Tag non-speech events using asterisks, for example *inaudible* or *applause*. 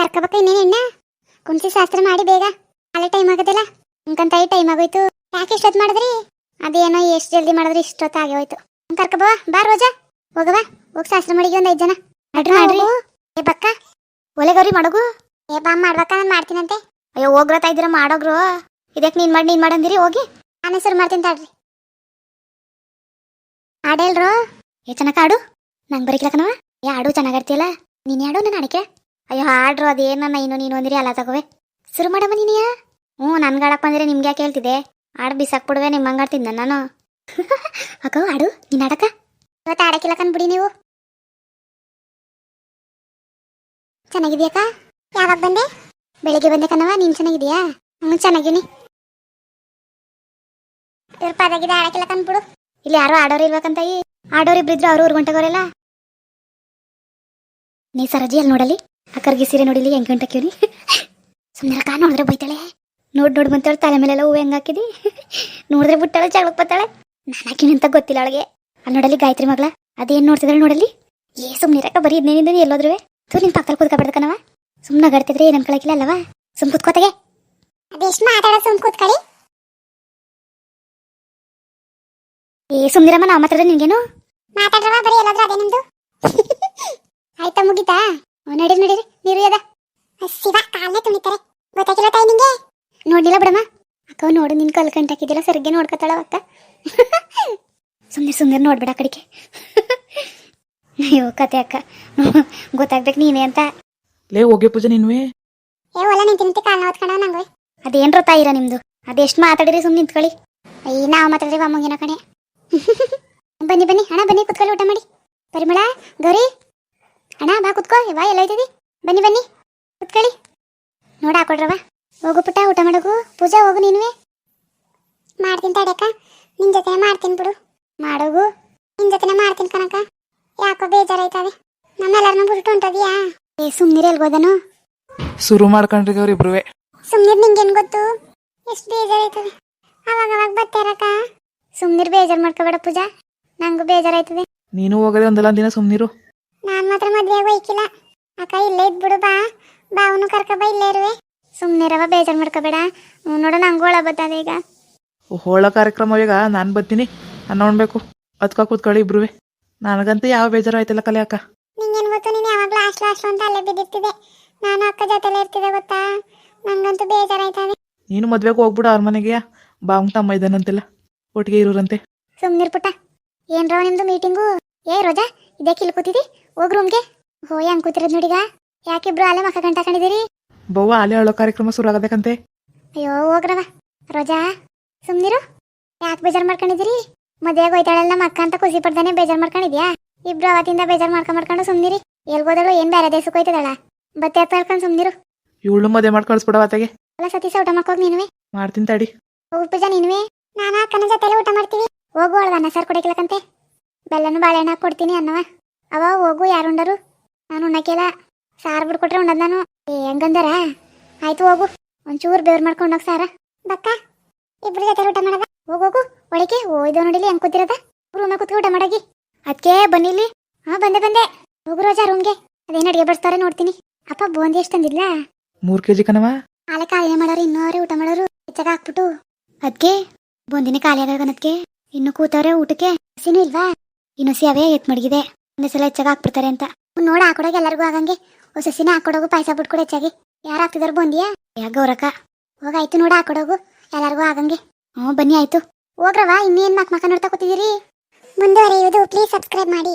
ಕರ್ಕೋಬೇಕ ಇನ್ನೇನು ಎಣ್ಣ? ಕುಂಸಿ ಶಾಸ್ತ್ರ ಮಾಡಿ ಬೇಗ. ಅಲ್ಲೇ ಟೈಮ್ ಆಗೋದಿಲ್ಲ. ಅಂಕಂತ ಟೈಮ್ ಆಗೋಯ್ತು. ಯಾಕೆ ಇಷ್ಟೊತ್ತು ಮಾಡಿದ್ರಿ? ಅದೇನೋ ಎಷ್ಟು ಜಲ್ದಿ ಮಾಡಿದ್ರಿ ಇಷ್ಟೊತ್ತು ಆಗಿ ಹೋಯ್ತು. ಕರ್ಕಬೋ ಬಾ ರೋಜಾ. ಹೋಗವ ಹೋಗಿ ಶಾಸ್ತ್ರ ಮಾಡಿಗೆ ಒಂದು ಐದು ಜನ. ಅಡ್ರಿ ಮಾಡ್ರಿ ಏ ಬಕ್ಕ. ಒಲೆ ಗೌರಿ ಮಾಡಗು. ಏ ಬಾ ಮಾಡ್ಬೇಕ ನಾನು ಮಾಡ್ತೀನಂತೆ. ಅಯ್ಯೋ ಹೋಗ್ರತಾ ಇದ್ದೀರ ಮಾಡೋಗ್ರು. ಇದಕ್ಕೆ ನೀನ್ ಮಾಡಿ ನೀನ್ ಮಾಡಂದಿರಿ ಹೋಗಿ. ನಾನು ಹೆಸರು ಮಾಡ್ತೀನಿ ತಡ್ರಿ. ಆಡೇಲ್ರು ಏ ಚೆನ್ನಾಗ ಆಡು ನಂಗೆ ಬರೀಕ್ಲಕನವ ಏ ಆಡು ಚೆನ್ನಾಗ್ ನೀನು ನೀನ್ ಆಡು ನಾನು ಅಡಿಕೆ ಅಯ್ಯೋ ಆಡ್ರು ಅದೇನನ್ನ ಇನ್ನು ನೀನು ಅಂದ್ರಿ? ಅಲ್ಲ, ತಗೋವೆ. ಶುರು ಮಾಡಮ್ಮ ನೀನಿಯ? ಹ್ಞೂ ನನ್ಗಾಡಕ್ ಬಂದ್ರೆ ನಿಮ್ಗೆ ಯಾಕೆ ಹೇಳ್ತಿದ್ದೆ? ಆಡ್ ಬಿಸಾಕ್ಬಿಡುವೆ ನಿಮ್ಮ ಹಂಗಾಡ್ತಿದ್ದ ನಾನು. ಅಕ್ಕ ಆಡು ನೀನು ಆಡಕ ಇವತ್ತು ಆಡಕ್ಕಿಲ್ಲ ಕಣ್ಬಿಡಿ ನೀವು. ಚೆನ್ನಾಗಿದ್ಯಾಕ ಯಾವಾಗ ಬಂದೆ? ಬೆಳಿಗ್ಗೆ ಬಂದೆ ಕಣವ ನೀನ್ ಚೆನ್ನಾಗಿದ್ಯಾ ಹ್ಞೂ ಚೆನ್ನಾಗಿನಿ ಇವ್ರ ಪದಾಗಿದೆ ಆಡಕ್ಕಿಲ್ಲ ಕಣ್ಬಿಡು. ಇಲ್ಲಿ ಯಾರೋ ಆಡೋರು ಇಲ್ಬೇಕಂತ ಈ ಆಡೋರು ಇಬ್ರಿದ್ರು ಅವ್ರು ಊರ್ಗೊಂಟಗೋರೆಲ್ಲ ನೀ ಸರಜಿ ಅಲ್ಲಿ ನೋಡಲಿ? ಅಕ್ಕರ್ಗೆ ಸೀರೆ ನೋಡಿಲಿ ಹೆಂಗ್ ಗಂಟಕ್ಕಿವ್ನಿ ಸುಮ್ಮನೆ ಕಾ ನೋಡಿದ್ರೆ ಬೈತಾಳೆ. ನೋಡ್ ನೋಡ್ ಬಂತಾಳೆ ತಲೆ ಮೇಲೆಲ್ಲ ಹೂವು ಹೆಂಗ್ ಹಾಕಿದಿ? ನೋಡಿದ್ರೆ ಬಿಟ್ಟಾಳೆ ಜಗಳಕ್ಕೆ ಬರ್ತಾಳೆ. ನಾನು ಹಾಕಿನಿ ಅಂತ ಗೊತ್ತಿಲ್ಲ ಅವಳಿಗೆ. ಅಲ್ಲಿ ನೋಡಲಿ ಗಾಯತ್ರಿ ಮಗಳ ಅದೇನ್ ನೋಡ್ತಿದ್ದಾಳೆ ನೋಡಲಿ ಏ ಸುಮ್ಮನಿರಕ್ಕ ಬರೀ ಇದನ್ನೇನಿಂದ ಎಲ್ಲೋದ್ರುವೆ? ತು ನಿನ್ ಪಕ್ಕದಲ್ಲಿ ಕೂತ್ಕೊಬಿಡ್ದಕ್ಕನವ ಸುಮ್ಮನೆ ಗಡ್ತಿದ್ರೆ ಏನ್ ಅನ್ಕೊಳಕಿಲ್ಲ ಅಲ್ಲವಾ ಸುಮ್ ಕೂತ್ಕೋತೆಗೆ ಅದೆಷ್ಟು ಮಾತಾಡೋದು ಸುಮ್ ಕೂತ್ಕೊಳ್ಳಿ ಏ ಸುಮ್ನಿರಮ್ಮ ನಾವು ಮಾತಾಡಿದ್ರೆ ನಿನ್ಗೇನು? ಮಾತಾಡ್ರವ ಬರೀ ಎಲ್ಲಾದ್ರೂ ಅದೇ ನಿಮ್ದು. *laughs* ಆಯ್ತಾ ಮುಗಿತಾ? ನಡೀರಿ ನಡೀರಿ. ನೀರು ಎದ. ಶಿವ ಕಾಲೇ ತುಳಿತಾರೆ ಗೊತ್ತಾಗಿಲ್ಲ ತಾಯಿ ನಿಂಗೆ ನೋಡಿಲ್ಲ ಬಿಡಮ್ಮ. ಅಕ್ಕ ನೋಡು ನಿನ್ ಕಲ್ ಕಂಟಾಕಿದ್ದಿಲ್ಲ ಸರಿಗೆ ನೋಡ್ಕೊತಾಳ ಅಕ್ಕ. ಸುಮ್ಮನೆ ಸುಮ್ಮನೆ ನೋಡ್ಬೇಡ ಕಡೆಗೆ. ಅಯ್ಯೋ ಕತೆ ಅಕ್ಕ. ಗೊತ್ತಾಗ್ಬೇಕು ನೀನೇ ಅಂತ. ಲೇ ಹೋಗಿ ಪೂಜೆ ನೀನುವೆ. ಏ ಒಲ್ಲ ನಿಂತಿನಿಂತಿ ಕಾಲ್ ನೋಡ್ಕೊಂಡ ನಂಗೆ. ಅದೇನ್ರ ತಾಯಿರ ನಿಮ್ದು? ಅದೆಷ್ಟು ಮಾತಾಡಿರಿ ಸುಮ್ಮನೆ ನಿಂತ್ಕೊಳ್ಳಿ. ಅಯ್ಯ ನಾವು ಮಾತಾಡ್ರಿ ಅಮ್ಮಂಗಿನ ಕಣೆ. ಬನ್ನಿ ಬನ್ನಿ ಅಣ್ಣ ಬನ್ನಿ ಕುತ್ಕೊಳ್ಳಿ ಊಟ ಮಾಡಿ. ಪರಿಮಳ ಗೌರಿ ಅಣ್ಣ ಬಾ ಕುತ್ಕೋ ಬಾ ಎಲ್ಲ ಇದ್ದೀವಿ ಬನ್ನಿ ಬನ್ನಿ ಕುತ್ಕೊಳ್ಳಿ. ನೋಡ ಹಾಕೊಡ್ರವ ಹೋಗು ಪುಟ್ಟ ಊಟ ಮಾಡೋಗು. ಪೂಜಾ ಹೋಗು ನೀನುವೆ. ಮಾಡ್ತೀನಿ ತಡೆಯಕ್ಕ ನಿನ್ ಜೊತೆ ಮಾಡ್ತೀನಿ ಬಿಡು. ಮಾಡೋಗು. ನಿನ್ ಜೊತೆನೆ ಮಾಡ್ತೀನಿ ಕನಕ ಯಾಕೋ ಬೇಜಾರಾಯ್ತವೆ ನಮ್ಮೆಲ್ಲರನ್ನೂ ಬಿಟ್ಟು ಹೊಂಟೋದಿಯಾ ಏ ಸುಮ್ನಿರ ಎಲ್ಗೋದನು ಶುರು ಮಾಡ್ಕೊಂಡ್ರಿ ಅವ್ರಿಬ್ರುವೆ ಸುಮ್ನಿರ್ ನಿಂಗೇನ್ ಗೊತ್ತು? ಎಷ್ಟು ಬೇಜಾರಾಯ್ತದೆ. ಅವಾಗ ಅವಾಗ ಬರ್ತಾರಕ್ಕ ಸುಮ್ನಿರ್ ಬೇಜಾರ್ ಮಾಡ್ಕೋಬೇಡ ಪೂಜಾ. ನಂಗೂ ಬೇಜಾರಾಯ್ತದೆ. ನೀನು ಹೋಗದೆ ಒಂದಲ್ಲ ದಿನ ಸುಮ್ನಿರು. ನಾನ್ ಮಾತ್ರ ಮದ್ವೆ ಹೋಯ್ಕಿಲ್ಲ. ಅಕ್ಕ ಇಲ್ಲೇ ಇದ್ಬಿಡು ಬಾ. ಬಾವನು ಕರ್ಕ ಬಾ ಇಲ್ಲೇ ಇರುವೆ. ಸುಮ್ನಿರವ ಬೇಜಾರ್ ಮಾಡ್ಕೋಬೇಡ. ನೋಡ ನಂಗೂ ಒಳ ಬರ್ತದೆ ಈಗ. ಹೋಳ ಕಾರ್ಯಕ್ರಮ ಈಗ ನಾನು ಬರ್ತೀನಿ. ಅನ್ನ ಉಣ್ಬೇಕು. ಅದ್ಕ ಕೂತ್ಕೊಳ್ಳಿ ಇಬ್ರುವೆ. ನನಗಂತೂ ಯಾವ ಬೇಜಾರು ಆಯ್ತಿಲ್ಲ ಕಲೆ ಅಕ್ಕ. ನಿಂಗೇನ್ ಗೊತ್ತು ನೀನು ಯಾವಾಗ್ಲೂ ಲಾಸ್ಟ್ ಲಾಸ್ಟ್ ಅಂತ ಅಲ್ಲೇ ಬಿದ್ದಿರ್ತಿದೆ ನಾನು ಅಕ್ಕ ಜೊತೆಲೇ ಇರ್ತಿದೆ ಗೊತ್ತಾ? ನಂಗಂತೂ ಬೇಜಾರಾಯ್ತಾನೆ ನೀನು ಮದ್ವೆಗೆ ಹೋಗ್ಬಿಡು ಅವ್ರ ಮನೆಗೆ. ಬಾವು ತಮ್ಮ ಇದ್ದಾನಂತೆಲ್ಲ. ಒಟ್ಟಿಗೆ ಇರೋರಂತೆ. ಸುಮ್ನಿರ್ ಪುಟ್ಟ. ಏನ್ರವ ನಿಮ್ದು ಮೀಟಿಂಗು ಏ ರೋಜಾ? ಇದೇ ಇಲ್ಲಿ ಕೂತಿದಿ? ಹೋಗ್ ರೂಮ್ಗೆ ಹೋಯ್ ಹೆಂಗ್ ಕೂತಿರೋದ್ ನೋಡಿಗ ಯಾಕಿಬ್ರು ಅಲ್ಲೇ ಮಕ್ಕ ಗಂಟ ಕಂಡಿದ್ದೀರಿ ಬವ್ವ ಅಲೆ ಅಳೋ ಕಾರ್ಯಕ್ರಮ ಶುರು ಆಗಬೇಕಂತೆ ಅಯ್ಯೋ ಹೋಗ್ರವ ರೋಜಾ ಸುಮ್ನಿರು. ಯಾಕೆ ಬೇಜಾರ್ ಮಾಡ್ಕೊಂಡಿದ್ದೀರಿ? ಮದ್ವೆಗೆ ಹೋಯ್ತಾಳೆಲ್ಲ ಮಕ್ಕ ಅಂತ ಖುಷಿ ಪಡ್ದಾನೆ ಬೇಜಾರ್ ಮಾಡ್ಕೊಂಡಿದ್ಯಾ? ಇಬ್ರು ಅವತ್ತಿಂದ ಬೇಜಾರ್ ಮಾಡ್ಕೊಂಡ್ ಮಾಡ್ಕೊಂಡು ಸುಮ್ನಿರಿ. ಎಲ್ಗೋದಳು ಏನ್ ಬೇರೆ ದೇಶಕ್ಕೆ ಹೋಯ್ತದಳ ಬತ್ತೆ ಹೇಳ್ಕೊಂಡು ಸುಮ್ನಿರು. ಇವಳು ಮದುವೆ ಮಾಡಿ ಕಳಿಸ್ಬಿಡವ ಆತಗೆ. ಅಲ್ಲ ಸತೀಶ ಊಟ ಮಾಡ್ಕೋಗ್ ನೀನುವೆ. ಮಾಡ್ತೀನಿ ತಡಿ. ಹೋಗ್ ಪೂಜಾ ನೀನುವೆ. ನಾನು ಅಕ್ಕನ ಜೊತೆಲೆ ಊಟ ಮಾಡ್ತೀವಿ. ಹೋಗು ಅಳ್ವ ಅನ್ನ ಸರ್ ಕೊಡಕ್ಲಕಂತೆ ಬೆಲ್ಲನು ಬಾಳೆಹಣ್ಣು ಕೊಡ್ತೀನಿ ಅನ್ನವ. ಅವ ಹೋಗು ಯಾರು ಉಂಡರು? ನಾನು ಉಣ್ಣಕ್ಕೆಲ್ಲ ಸಾರು ಬಿಡ್ಕೊಟ್ರೆ ಉಣ್ಣದ್ ನಾನು. ಏ ಹೆಂಗಂದಾರ? ಆಯ್ತು ಹೋಗು. ಒಂಚೂರು ಬೇವ್ರು ಮಾಡ್ಕೊಂಡು ಹೋಗಿ ಸಾರ. ಬಕ್ಕ ಇಬ್ರು ಜೊತೆ ಊಟ ಮಾಡದ? ಹೋಗು ಹೋಗು. ಒಳಗೆ ಓ ನೋಡಿಲಿ ಹೆಂಗ್ ಕೂತಿರದ? ರೂಮ ಕೂತ್ಕೊ ಊಟ ಮಾಡಗಿ. ಅದಕ್ಕೆ ಬನ್ನಿಲಿ ಹಾ ಬಂದೆ ಬಂದೆ. ಹೋಗು ರೋಜಾ ರೂಮ್ಗೆ. ಅದೇನು ಅಡಿಗೆ ಬಡಿಸ್ತಾರೆ ನೋಡ್ತೀನಿ. ಅಪ್ಪ ಬೂಂದಿ ಎಷ್ಟು ತಂದಿಲ್ಲ ಮೂರ್ ಕೆಜಿ ಕಣವ ಆಲೆ ಕಾಯಿಲೆ ಮಾಡೋರು ಇನ್ನೋರೆ ಊಟ ಮಾಡೋರು ಹೆಚ್ಚಾಗ ಹಾಕ್ಬಿಟ್ಟು. ಅದಕ್ಕೆ ಬೊಂದಿನ ಖಾಲಿ ಆಗನದ್ಕೆ ಇನ್ನು ಕೂತವ್ರೆ ಊಟಕ್ಕೆ. ಹಸಿನೂ ಇಲ್ವಾ? ಇನ್ನು ಸಿ ಅವೇ ಎತ್ ಮಡಗಿದೆ. ಒಂದ್ಸಲ ಹೆಚ್ಚಾಗಿ ಹಾಕ್ಬಿಡ್ತಾರೆ ಅಂತ. ನೋಡ ಹಾಕೊಡೋಗ ಎಲ್ಲರಿಗೂ ಆಗಂಗೆ. ಹೊಸ ಹಸಿನ ಹಾಕೊಡೋಗು ಪಾಯಸ ಬಿಟ್ಕೊಡ ಹೆಚ್ಚಾಗಿ. ಯಾರು ಹಾಕ್ತಿದಾರು ಬಂದಿಯಾ? ಯಾ ಗೌರಕ್ಕ ಹೋಗಾಯ್ತು ನೋಡ ಹಾಕೊಡೋಗು ಎಲ್ಲರಿಗೂ ಆಗಂಗೆ. ಹ್ಞೂ, ಬನ್ನಿ, ಆಯ್ತು. ಹೋಗ್ರವಾ ಇನ್ನೇನ್ ಮಾಕ್ ಮಕ್ಕ ನೋಡ್ತಾ ಕೂತಿದ್ದೀರಿ? ಮುಂದುವರಿಯುವುದು. ಪ್ಲೀಸ್ ಸಬ್ಸ್ಕ್ರೈಬ್ ಮಾಡಿ.